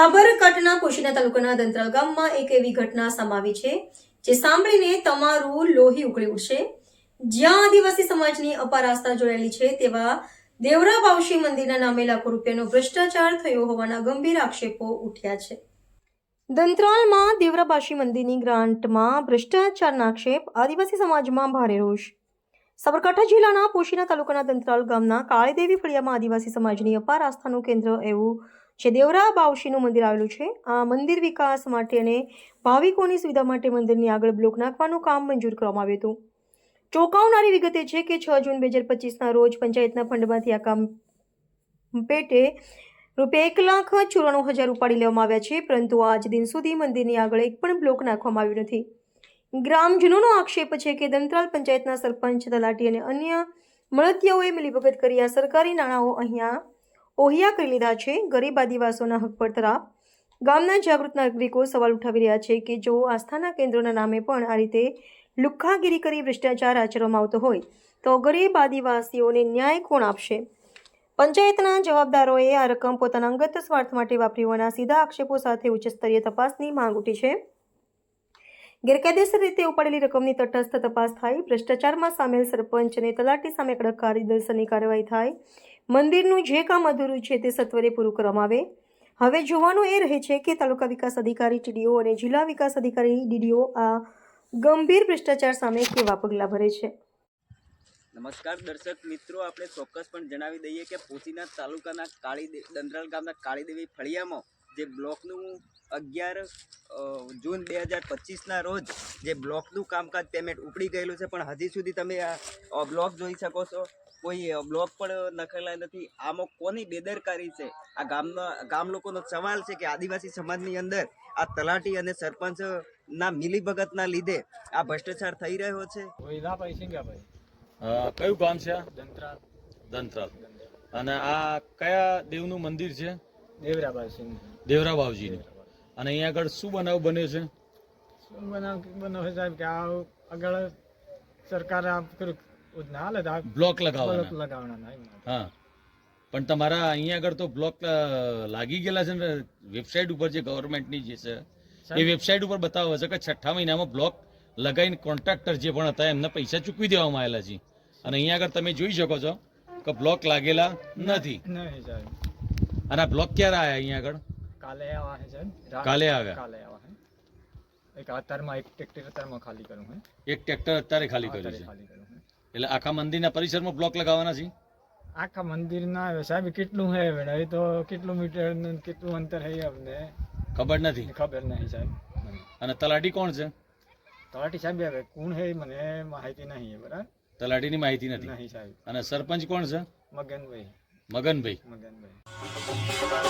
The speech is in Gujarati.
સાબરકાંઠાના કુશીના તાલુકાના દંતરાલ ગામમાં એક એવી ઘટના સમાવી છે, જે સાંભળીને તમારું લોહી ઉકળી ઉઠશે. જ્યાં આદિવાસી સમાજની અપાર આસ્થા જોડાયેલી છે, તેવા દેવરા પાવશી મંદિરના નામે લાખો રૂપિયાનો ભ્રષ્ટાચાર થયો હોવાના ગંભીર આક્ષેપો ઉઠ્યા છે. દંતરાલમાં દેવરાબાશી મંદિરની ગ્રાન્ટમાં ભ્રષ્ટાચારના આક્ષેપ આદિવાસી સમાજમાં ભારે રોષ. સાબરકાંઠા જિલ્લાના પોશીના તાલુકાના દંતરાલ ગામના કાળીદેવી ફળિયામાં આદિવાસી સમાજની અપાર આસ્થાનું કેન્દ્ર એવું જે દેવરા બાવશીનું મંદિર આવેલું છે, આ મંદિર વિકાસ માટે અને ભાવિકોની સુવિધા માટે મંદિરની આગળ બ્લોક નાખવાનું કામ મંજૂર કરવામાં આવ્યું હતું. ચોંકાવનારી વિગત છે કે છ જૂન બે હજાર પચીસના રોજ પંચાયતના ફંડમાંથી આ કામ પેટે રૂપિયા એક લાખ ચોરાણું હજાર ઉપાડી લેવામાં આવ્યા છે, પરંતુ આજ દિન સુધી મંદિરની આગળ એક પણ બ્લોક નાખવામાં આવ્યું નથી. ગ્રામજનોનો આક્ષેપ છે કે દંતરાલ પંચાયતના સરપંચ તલાટી અને અન્ય મળતિયાઓએ મિલીભગત કરી આ સરકારી નાણાંઓ અહીંયા ઓહિયા કરી લીધા છે. ગરીબ આદિવાસીઓના હક પર તરાપ. ગામના જાગૃત નાગરિકો સવાલ ઉઠાવી રહ્યા છે કે જો આસ્થાના કેન્દ્રોના નામે પણ આ રીતે લુખ્ખાગીરી કરી ભ્રષ્ટાચાર આચરવામાં આવતો હોય, તો ગરીબ આદિવાસીઓને ન્યાય કોણ આપશે? પંચાયતના જવાબદારોએ આ રકમ પોતાના અંગત સ્વાર્થ માટે વાપરી હોવાના સીધા આક્ષેપો સાથે ઉચ્ચ સ્તરીય તપાસની માંગ ઉઠી છે. ગેરકાયદેસર રીતે ઉપાડેલી રકમની તટસ્થ તપાસ થાય, ભ્રષ્ટાચારમાં સામેલ સરપંચ અને તલાટી સામે કડક કાયદેસરની કાર્યવાહી થાય મંદિરનું જે કામ અધૂરું છે તે સત્વરે પૂરું કરવામાં આવે. હવે જોવાનું એ રહે છે કે તાલુકા વિકાસ અધિકારી ટીડીઓ અને જિલ્લા વિકાસ અધિકારી ડીડીઓ આ ગંભીર ભ્રષ્ટાચાર સામે કેવા પગલાં ભરે છે? નમસ્કાર દર્શક મિત્રો, આપણે ચોક્કસ પણ જણાવી દઈએ કે પોતીના તાલુકાના કાળી દંદરાલ ગામના કાળીદેવી ફળિયામાં જે બ્લોકનું અગિયાર જૂન બે હજાર પચીસના રોજ જે બ્લોકનું કામકાજ પેમેન્ટ ઉપડી ગયેલું છે પણ હજી સુધી તમે આ બ્લોક જોઈ શકો છો. કોઈ બ્લોક પણ નખેલા નથી. આમાં કોની બેદરકારી છે? આ ગામનો ગામ લોકોનો સવાલ છે કે આદિવાસી સમાજની અંદર આ તલાટી અને સરપંચ ના મિલીભગતના લીધે આ ભ્રષ્ટાચાર થઈ રહ્યો છે? કયું ગામ છે? દંતરાલ. દંતરાલ. અને આ કયા દેવનું મંદિર છે? દેવરાભાઈ સિંહ દેવરા બાવજીનું અને અહીંયા આગળ શું બનાવ બન્યો છે? શું બનાવ છે સાહેબ કે આ આગળ સરકાર આ કર્યું ઉધના હાલે તો બ્લોક લગાવવાના. લગાવવાના હા. પણ તમારા અહીંયા આગળ તો બ્લોક લાગી ગયેલા છે ને વેબસાઇટ ઉપર જે ગવર્મેન્ટની જે છે એ વેબસાઇટ ઉપર બતાવે છે કે છઠ્ઠા મહિનામાં બ્લોક લગાવીને કોન્ટ્રાક્ટર જે પણ હતા એમને પૈસા ચૂકવી દેવામાં આવેલા છે. અને અહીંયા આગળ તમે જોઈ શકો છો કે બ્લોક લાગેલા નથી. નહીં સાહેબ. અને આ બ્લોક ક્યારે આવ્યા અહીંયા આગળ? કાલે આવ્યા છે સાહેબ કાલે આવ્યા? કાલે આવ્યા છે એક અત્યારમાં એક ટ્રેક્ટર અત્યારમાં ખાલી કરું છે એક ટ્રેક્ટર અત્યારે ખાલી કર્યું છે. એટલે આખા મંદિરના પરિસરમાં બ્લોક લગાવવાના છે? આખા મંદિર ના આવે સાહેબ કેટલું હે એ તો કેટલું મીટર કેટલું અંતર હે અમને? ખબર નથી. ખબર નહીં સાહેબ. અને તલાટી કોણ છે? તલાટી સાહેબ હવે કોણ હે મને માહિતી નહીં બરાબર? તલાટીની માહિતી નથી. નહીં સાહેબ. અને સરપંચ કોણ છે? મગનભાઈ. મગનભાઈ. મગનભાઈ.